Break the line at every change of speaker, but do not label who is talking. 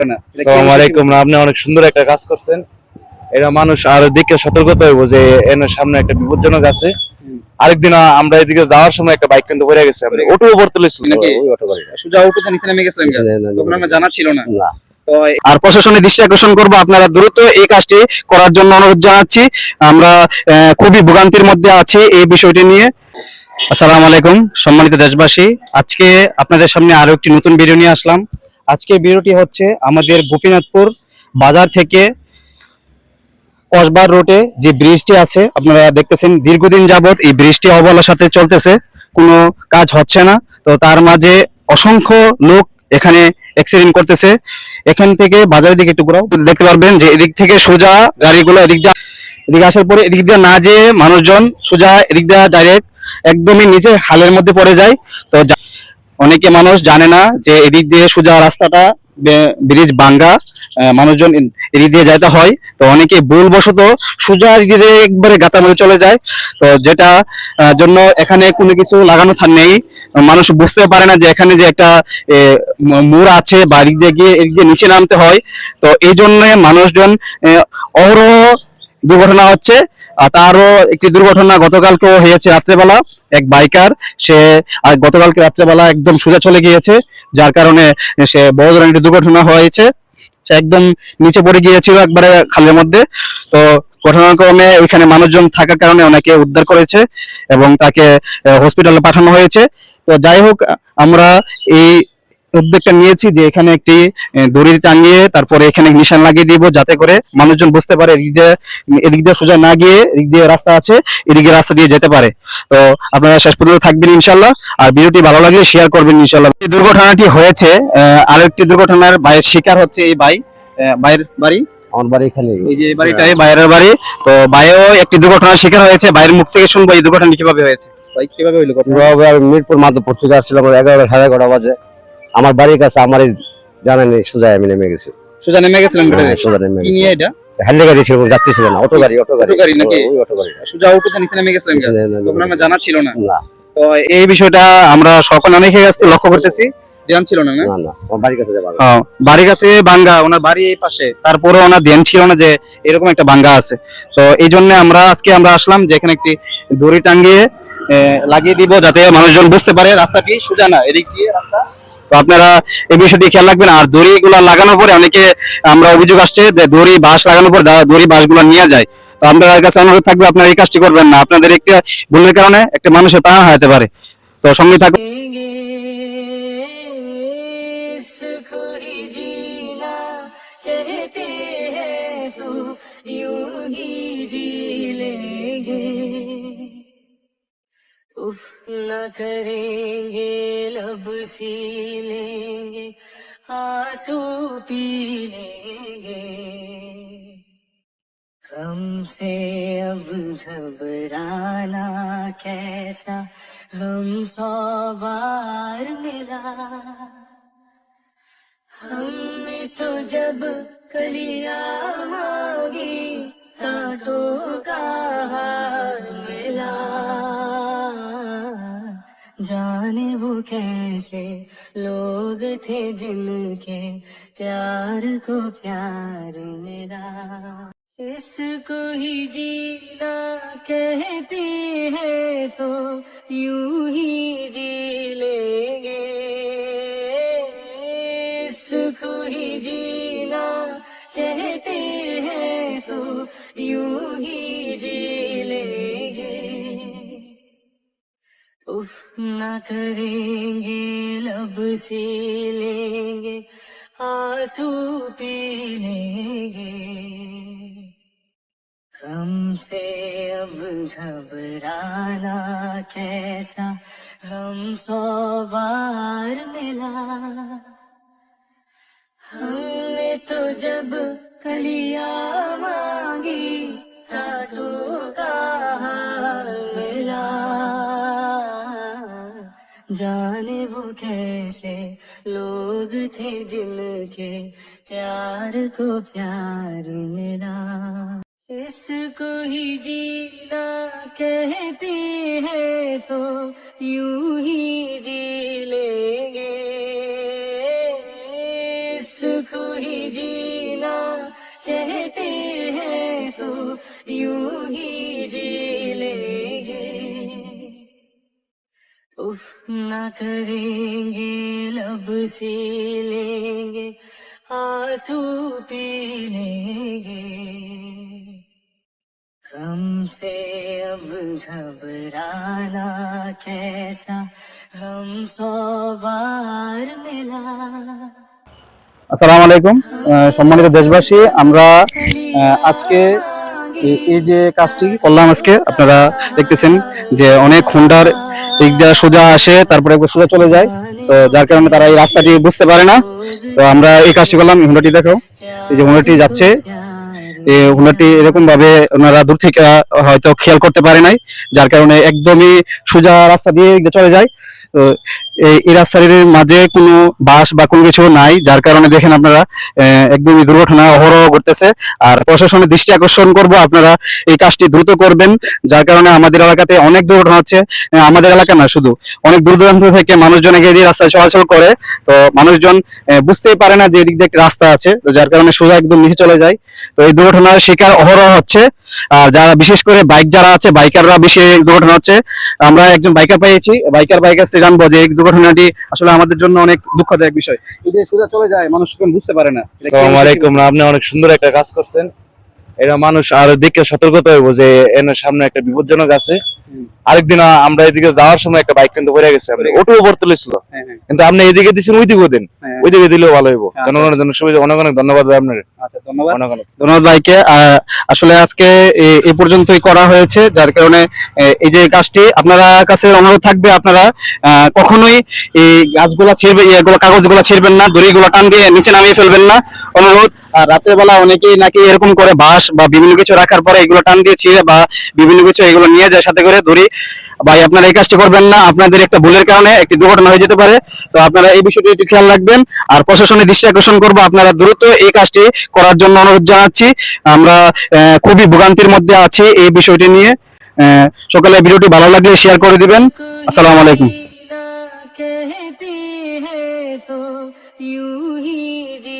আসসালামু আলাইকুম আপনি অনেক সুন্দর একটা কাজ করছেন। মানুষ আর দিকে সতর্কতা হইব যে এর সামনে একটা বিপজ্জনক আছে। আরেকদিন আমরা এদিকে যাওয়ার সময় একটা বাইক কিন্তু পড়ে গেছে। আমরা অটো উপর তুলেছিল
নাকি?
ওই অটো গাড়ি
সোজা উঠোতে নিচে নেমে গেছিলেন তখন আমার জানা ছিল না।
না।
আর প্রশাসনের দৃষ্টি আকর্ষণ করব আপনারা দ্রুত এই কাজটি করার জন্য অনুরোধ জানাচ্ছি। আমরা খুবই ভোগান্তির মধ্যে আছি এই বিষয়টি নিয়ে। আসসালামু আলাইকুম সম্মানিত দেশবাসী। আজকে আপনাদের সামনে আরও একটি নতুন ভিডিও নিয়ে আসলাম। আজকে ভিডিওটি হচ্ছে আমাদের গোপীনাথপুর বাজার থেকে কসবার রোডে যে ব্রিজটি আছে, আপনারা দেখতেছেন দীর্ঘদিন যাবত এই ব্রিজটি অবহেলার সাথে চলতেছে, কোনো কাজ হচ্ছে না। তো তার মাঝে অসংখ্য লোক এখানে অ্যাক্সিডেন্ট করতেছে। এখান থেকে বাজারের দিকে একটু ঘোরাও। দেখতে পারবেন যে এদিক থেকে সোজা গাড়িগুলো এদিক দিয়ে এদিকে আসার পরে এদিক দিয়ে না যেয়ে মানুষজন সোজা এদিক দিয়ে ডাইরেক্ট একদমই নিচে হালের মধ্যে পড়ে যায়। তো অনেকে মানুষ জানে না যে এদিক দিয়ে সোজা রাস্তাটা ব্রিজ বাঙ্গা মানুষজন এদিক দিয়ে যাইতে হয়। তো অনেকে ভুলবশত সোজা দিয়ে একবারে গাতার মধ্যে চলে যায়। তো যেটা জন্য এখানে কোনো কিছু লাগানো নেই। মানুষ বুঝতে পারে না যে এখানে যে একটা মোড় আছে বা এদিক দিয়ে গিয়ে, এদিক দিয়ে নিচে নামতে হয়। তো এই জন্য মানুষজন অহরহ দুর্ঘটনা হচ্ছে তারও একটি দুর্ঘটনা গতকালকেও হয়েছে রাত্রেবেলা, এক বাইকার, সে গতকালকে রাত্রেবেলা একদম সোজা চলে গিয়েছে, যার কারণে সে বড় ধরনের একটি দুর্ঘটনা হয়েছে। সে একদম নিচে পড়ে গিয়েছিল একবারে খালের মধ্যে। তো ঘটনাক্রমে ওইখানে মানুষজন থাকার কারণে ওনাকে উদ্ধার করেছে এবং তাকে হসপিটালে পাঠানো হয়েছে। তো যাই হোক, আমরা এই উদ্যোগটা নিয়েছি যে এখানে একটি দড়ি টাঙিয়ে তারপরে এখানে নিশান লাগিয়ে দিব যাতে করে মানুষজন বুঝতে পারে এদিক দিয়ে এদিক দিয়ে সোজা না গিয়ে এদিক দিয়ে রাস্তা আছে এদিকে রাস্তা দিয়ে যেতে পারে। তো আপনারা শেষ পর্যন্ত থাকবেন ইনশাল্লাহ আর ভিডিওটি ভালো লাগলে শেয়ার করবেন ইনশাল্লাহ এই দুর্ঘটনাটি হয়েছে আহ, আরও একটি দুর্ঘটনার বাইরের শিকার হচ্ছে এই ভাই ভাইয়ের বাড়ি।
আমার বাড়ি এখানে
এই যে বাড়িটাই বাইরের বাড়ি। তো ভাইও একটি দুর্ঘটনার শিকার হয়েছে বাইরের মুখ থেকে শুনব এই দুর্ঘটনা কীভাবে হয়েছে। কীভাবে হইল?
মিরপুর মাধবপুর থেকে আসছিলাম এগারোটা সাড়ে এগারোটা বাজে। আমার বাড়ির কাছে আমার জানেন সোজা আমি নেমে গেছি।
সোজা নেমে গেছিলেন
হ্যাঁ, সোজা নেমে গেছি।
এটা?
হ্যান্ডে গাড়ি ছিল যাত্রী ছিল না অটো গাড়ি অটো গাড়ি।
গাড়ি নাকি?
অটো গাড়ি।
সোজা উঠোতে নিচে নেমে গেছিলেন তখন আমার জানা ছিল না।
না।
তো এই বিষয়টা আমরা সকল অনেকে কাছে লক্ষ্য করতেছি। ধ্যান ছিল না না?
না না আমার বাড়ির কাছে
বাড়ির কাছে বাঙ্গা ওনার বাড়ি এই পাশে। তারপরে ওনার ধ্যান ছিল না যে এরকম একটা বাঙ্গা আছে। তো এই জন্য আমরা আজকে আমরা আসলাম যে এখানে একটি দড়ি টাঙ্গিয়ে লাগিয়ে দিব যাতে মানুষজন বুঝতে পারে রাস্তাটি সোজা না এদিক দিয়ে রাস্তা তো আপনারা এই বিষয়টি খেয়াল রাখবেন। আর দড়ি গুলা লাগানোর পরে অনেকে, আমরা অভিযোগ আসছে যে দড়ি বাঁশ লাগানোর পর দড়ি বাঁশগুলা নিয়ে যায়। তো আপনাদের কাছে অনুরোধ থাকবে, আপনারা এই কাজটি করবেন না। আপনাদের একটা ভুলের কারণে একটা মানুষের প্রাণ হারাতে পারে। তো সঙ্গে থাকুন।
उफ, न करेंगे, लब सी लेंगे, आँसू पी लेंगे। हमसे अब घबराना कैसा, हम सौ बार मिला। हमने तो जब कलिया मांगी, कांटों का हार जाने वो कैसे लोग थे जिनके प्यार को प्यार मेरा इसको ही जीना कहती है तो यूँ ही जी ना करेंगे, लब सी लेंगे, आँसू पी लेंगे। हमसे अब घबराना कैसा, हम सौ बार मिला। हमने तो जब कलिया मांगी कांटों जाने वो कैसे लोग थे जिनके प्यार को प्यार मिला। इसको ही जीना कहते हैं तो यूँ ही जी लेंगे। इसको ही जीना कहते हैं तो यूँ ही ना करेंगे लब सी लेंगे आंसू पी लेंगे हमसे अब घबराना कैसा हम सौ बार मिला
আসসালামু আলাইকুম আহ, সম্মানিত দেশবাসী আমরা আহ, আজকে এই- যে কাজটি করলাম আজকে, আপনারা দেখতেছেন যে অনেক হুন্ডার দিক দিয়ে সোজা আসে, তারপরে সোজা চলে যায়। তো যার কারণে তারা এই রাস্তাটি বুঝতে পারে না। তো আমরা এই কাজটি করলাম হুন্ডাটি দেখো, এই যে হুন্ডাটি যাচ্ছে। এই হুন্ডাটি এরকম ভাবে ওনারা দূর থেকে হয়তো খেয়াল করতে পারে নাই, যার কারণে একদমই সোজা রাস্তা দিয়ে চলে যায়। তো এই রাস্তার মাঝে কোনো বাস বা কোনো কিছু নাই, যার কারণে দেখেন আপনারা একদমই দুর্ঘটনা, অহরহ ঘটতেছে। আর প্রশাসনের দৃষ্টি আকর্ষণ করব, আপনারা এই কাজটি দ্রুত করবেন, যার কারণে আমাদের এলাকাতে অনেক দুর্ঘটনা হচ্ছে। আমাদের এলাকা না, শুধু অনেক দূর দূরান্ত থেকে মানুষজন এগিয়ে দিয়ে রাস্তায় চলাচল করে। তো মানুষজন বুঝতেই পারে না যে এদিক দিয়ে রাস্তা আছে, তো যার কারণে সোজা একদম নিচে চলে যায়। তো এই দুর্ঘটনার শিকার অহরহ হচ্ছে। আর যারা, বিশেষ করে বাইক যারা আছে, বাইকাররা বেশি দুর্ঘটনা হচ্ছে। আমরা একজন বাইকার পেয়েছি বাইকার বাইক আসতে জানব যে এই দুর্ঘটনাটি আসলে আমাদের জন্য অনেক দুঃখদায়ক বিষয়। ঈদের সুদা সোজা চলে যায় মানুষ বুঝতে পারে না।
আসসালামু আলাইকুম আপনি অনেক সুন্দর একটা কাজ করছেন। এটা মানুষ আর দিকে সতর্কতা হইব যে এর সামনে একটা বিপজ্জনক আছে। আরেকদিন আমরা এদিকে যাওয়ার সময় একটা বাইক কিন্তু পড়ে গেছে
পড়ে গেছে।
ওটু উপর তুলেছিল।
হ্যাঁ, হ্যাঁ,
কিন্তু আপনি এদিকে দিচ্ছেন ওই দিকেও দেন।
হ্যাঁ।
ওই দিকে দিলেও ভালো হইব।
আচ্ছা।
জনগণের জন্য সুবিধা অনেক অনেক ধন্যবাদ ভাই আপনার
আচ্ছা ধন্যবাদ। ভাইকে। আসলে আজকে এ- পর্যন্তই করা হয়েছে যার কারণে এই যে কাজটি আপনারা কাছে অনুরোধ থাকবে আপনারা কখনোই এই গাছগুলা ছিঁড়বে এগুলো কাগজগুলো ছিঁড়বেন না দড়িগুলো টান দিয়ে নিচে নামিয়ে ফেলবেন না। অনুরোধ আর রাতের বেলা অনেকেই নাকি এরকম করে বাঁশ বা বিভিন্ন কিছু রাখার পরে এগুলো টান দিয়ে ছিঁড়ে বা বিভিন্ন কিছু এগুলো নিয়ে যায় সাথে করে দড়ি। ভাই আপনারা এই কাজটি করবেন না আপনাদের একটা ভুলের কারণে একটি দুর্ঘটনা হয়ে যেতে পারে তো আপনারা এই বিষয়টি একটু খেয়াল রাখবেন আর প্রশাসনের দৃষ্টি আকর্ষণ করবো আপনারা দ্রুত এই কাজটি করার জন্য অনুরোধ জানাচ্ছি আমরা আহ, খুবই ভোগান্তির মধ্যে আছি এই বিষয়টি নিয়ে আহ, সকালে ভিডিওটি ভালো লাগলে শেয়ার করে দিবেন আসসালামু আলাইকুম
जीना कहते हैं तो यूं ही जी